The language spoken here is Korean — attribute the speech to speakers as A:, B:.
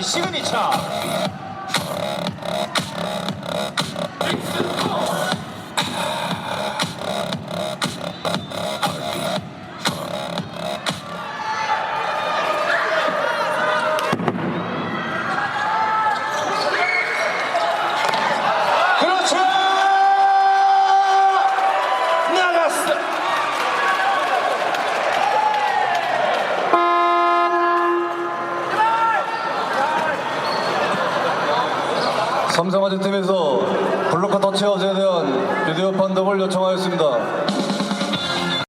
A: 你笑你笑。
B: 삼성화재 팀에서 블로커 터치아웃에 대한 비디오 판독을 요청하였습니다.